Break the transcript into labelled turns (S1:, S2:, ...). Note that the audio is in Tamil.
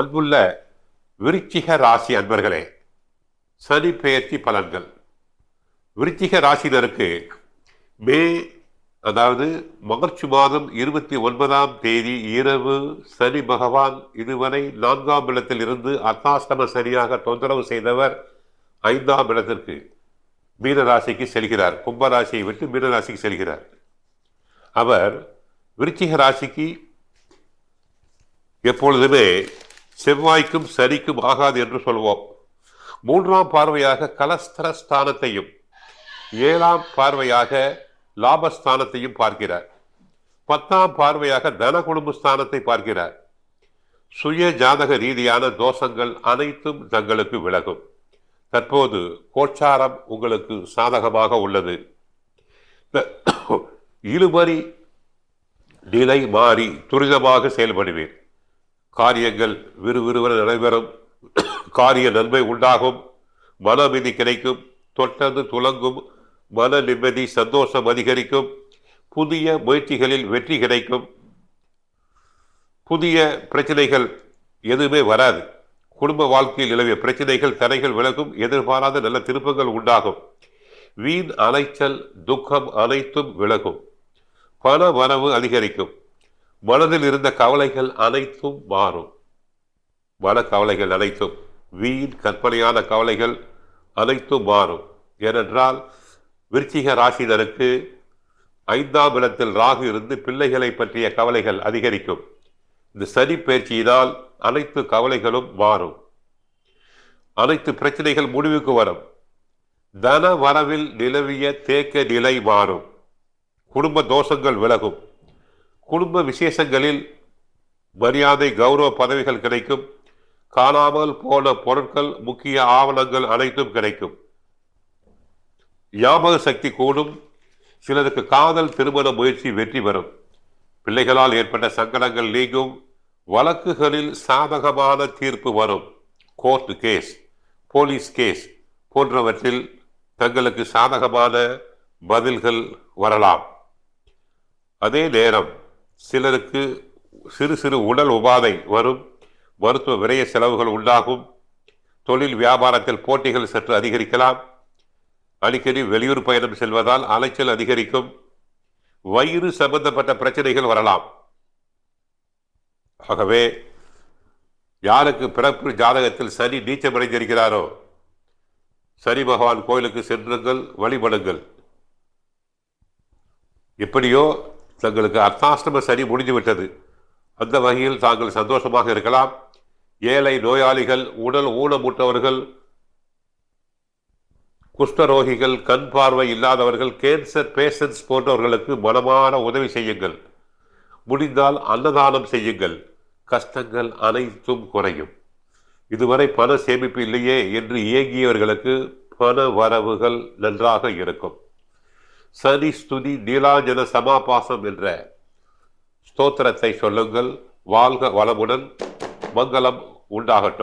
S1: அன்புள்ள விருச்சிக ராசி அன்பர்களே சனி பெயர்ச்சி பலன்கள். விருச்சிக ராசினருக்கு மே அதாவது மார்ச் மாதம் இருபத்தி ஒன்பதாம் தேதி இரவு சனி பகவான் இதுவரை நான்காம் இடத்தில் இருந்து அர்த்தாஷ்டம சனியாக தொந்தரவு செய்தவர் ஐந்தாம் இடத்திற்கு மீனராசிக்கு செல்கிறார். கும்பராசியை விட்டு மீனராசிக்கு செல்கிறார். அவர் விருச்சிக ராசிக்கு எப்பொழுதுமே செவ்வாய்க்கும் சரிக்கும் ஆகாது என்று சொல்வோம். மூன்றாம் பார்வையாக கலஸ்தர ஸ்தானத்தையும் ஏழாம் பார்வையாக லாபஸ்தானத்தையும் பார்க்கிறார். பத்தாம் பார்வையாக தன குடும்ப ஸ்தானத்தை பார்க்கிறார். சுய ஜாதக ரீதியான தோஷங்கள் அனைத்தும் தங்களுக்கு விலகும். தற்போது கோச்சாரம் உங்களுக்கு சாதகமாக உள்ளது. இழுபறி நிலை மாறி துரிதமாக செயல்படுவேன் காரியங்கள் விறுவிறுவென நடைபெறும். காரிய நன்மை உண்டாகும். மன கிடைக்கும். தொட்டது துலங்கும் மன நிம்மதி சந்தோஷம் அதிகரிக்கும். புதிய முயற்சிகளில் வெற்றி கிடைக்கும். புதிய பிரச்சனைகள் எதுவுமே வராது. குடும்ப வாழ்க்கையில் நிலவிய பிரச்சனைகள் தடைகள் விலகும். எதிர்பாராத நல்ல திருப்பங்கள் உண்டாகும். வீண் அலைச்சல் துக்கம் அனைத்தும் விலகும். பண வரவு அதிகரிக்கும். மனதில் இருந்த கவலைகள் அனைத்தும் மாறும். மன கவலைகள் அனைத்தும் வீண் கற்பனையான கவலைகள் அனைத்தும் மாறும். ஏனென்றால் விருச்சிக ராசினருக்கு ஐந்தாம் இடத்தில் ராகு இருந்து பிள்ளைகளை பற்றிய கவலைகள் அதிகரிக்கும். இந்த சனி பயிற்சியினால் அனைத்து கவலைகளும் மாறும். அனைத்து பிரச்சனைகள் முடிவுக்கு வரும். தன வரவில் நிலவிய தேக்க நிலை மாறும். குடும்ப தோஷங்கள் விலகும். குடும்ப விசேஷங்களில் மரியாதை கௌரவ பதவிகள் கிடைக்கும். காணாமல் போன பொருட்கள் முக்கிய ஆவணங்கள் அனைத்தும் கிடைக்கும். ஞாபக சக்தி கூடும். சிலருக்கு காதல் திருமண முயற்சி வெற்றி பெறும். பிள்ளைகளால் ஏற்பட்ட சங்கடங்கள் நீங்கும். வழக்குகளில் சாதகமான தீர்ப்பு வரும். கோர்ட் கேஸ் போலீஸ் கேஸ் போன்றவற்றில் தங்களுக்கு சாதகமான பதில்கள் வரலாம். அதே நேரம் சிலருக்கு சிறு சிறு உடல் உபாதை வரும் மருத்துவ விரய செலவுகள் உண்டாகும் தொழில் வியாபாரத்தில் போட்டிகள் சற்று அதிகரிக்கலாம் அடிக்கடி வெளியூர் பயணம் செல்வதால் அலைச்சல் அதிகரிக்கும் வயிறு சம்பந்தப்பட்ட பிரச்சனைகள் வரலாம். ஆகவே யாருக்கு பிறப்பு ஜாதகத்தில் சனி நீச்சமடைந்திருக்கிறாரோ சனி பகவான் கோயிலுக்கு சென்றுங்கள் வழிபடுங்கள். எப்படியோ தங்களுக்கு அர்த்தாஷ்டம சனி முடிந்து விட்டது அந்த வகையில் தாங்கள் சந்தோஷமாக இருக்கலாம். ஏழை நோயாளிகள் உடல் ஊனமுற்றவர்கள் குஷ்டரோகிகள் கண் பார்வை இல்லாதவர்கள் கேன்சர் பேஷன்ஸ் போன்றவர்களுக்கு மனமான உதவி செய்யுங்கள். முடிந்தால் அன்னதானம் செய்யுங்கள். கஷ்டங்கள் அனைத்தும் குறையும். இதுவரை பண சேமிப்பு இல்லையே என்று இயங்கியவர்களுக்கு பண வரவுகள் நன்றாக இருக்கும். சனி ஸ்துதி நீலாஞ்சன சமாபாசம் என்ற ஸ்தோத்திரத்தை சொல்லுங்கள். வாழ்க வளமுடன். மங்களம் உண்டாகட்டும்.